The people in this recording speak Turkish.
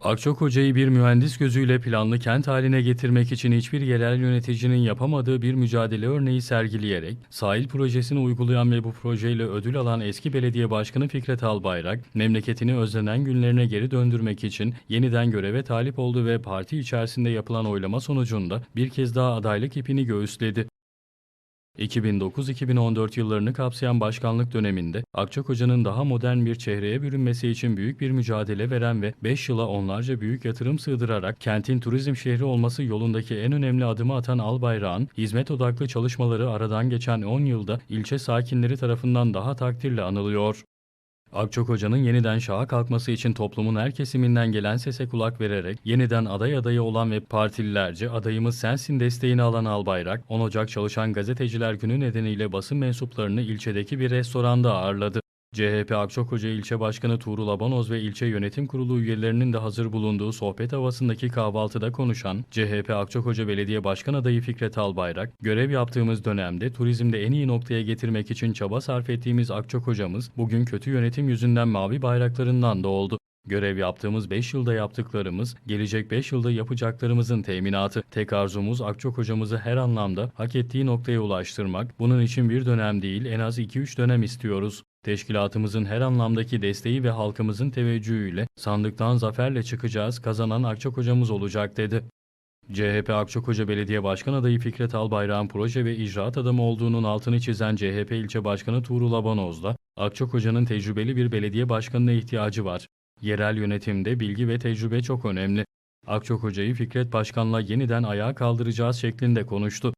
Akçakoca'yı bir mühendis gözüyle planlı kent haline getirmek için hiçbir yerel yöneticinin yapamadığı bir mücadele örneği sergileyerek sahil projesini uygulayan ve bu projeyle ödül alan eski belediye başkanı Fikret Albayrak, memleketini özlenen günlerine geri döndürmek için yeniden göreve talip oldu ve parti içerisinde yapılan oylama sonucunda bir kez daha adaylık ipini göğüsledi. 2009-2014 yıllarını kapsayan başkanlık döneminde Akçakoca'nın daha modern bir çehreye bürünmesi için büyük bir mücadele veren ve 5 yıla onlarca büyük yatırım sığdırarak kentin turizm şehri olması yolundaki en önemli adımı atan Albayrak'ın hizmet odaklı çalışmaları aradan geçen 10 yılda ilçe sakinleri tarafından daha takdirle anılıyor. Akçakoca'nın yeniden şaha kalkması için toplumun her kesiminden gelen sese kulak vererek yeniden aday adayı olan ve partililerce adayımız sensin desteğini alan Albayrak, 10 Ocak Çalışan Gazeteciler Günü nedeniyle basın mensuplarını ilçedeki bir restoranda ağırladı. CHP Akçakoca İlçe Başkanı Tuğrul Abanoz ve ilçe yönetim kurulu üyelerinin de hazır bulunduğu sohbet havasındaki kahvaltıda konuşan CHP Akçakoca Belediye Başkan adayı Fikret Albayrak, görev yaptığımız dönemde turizmde en iyi noktaya getirmek için çaba sarf ettiğimiz Akçakoca'mız bugün kötü yönetim yüzünden mavi bayraklarından da oldu. Görev yaptığımız 5 yılda yaptıklarımız, gelecek 5 yılda yapacaklarımızın teminatı. Tek arzumuz Akçakoca'mızı her anlamda hak ettiği noktaya ulaştırmak. Bunun için bir dönem değil en az 2-3 dönem istiyoruz. Teşkilatımızın her anlamdaki desteği ve halkımızın teveccühüyle sandıktan zaferle çıkacağız, kazanan Akçakoca'mız olacak dedi. CHP Akçakoca Belediye Başkan adayı Fikret Albayrak'ın proje ve icraat adamı olduğunun altını çizen CHP ilçe başkanı Tuğrul Abanoz da Akçakoca'nın tecrübeli bir belediye başkanına ihtiyacı var. Yerel yönetimde bilgi ve tecrübe çok önemli. Akçakoca'yı Fikret Başkan'la yeniden ayağa kaldıracağız şeklinde konuştu.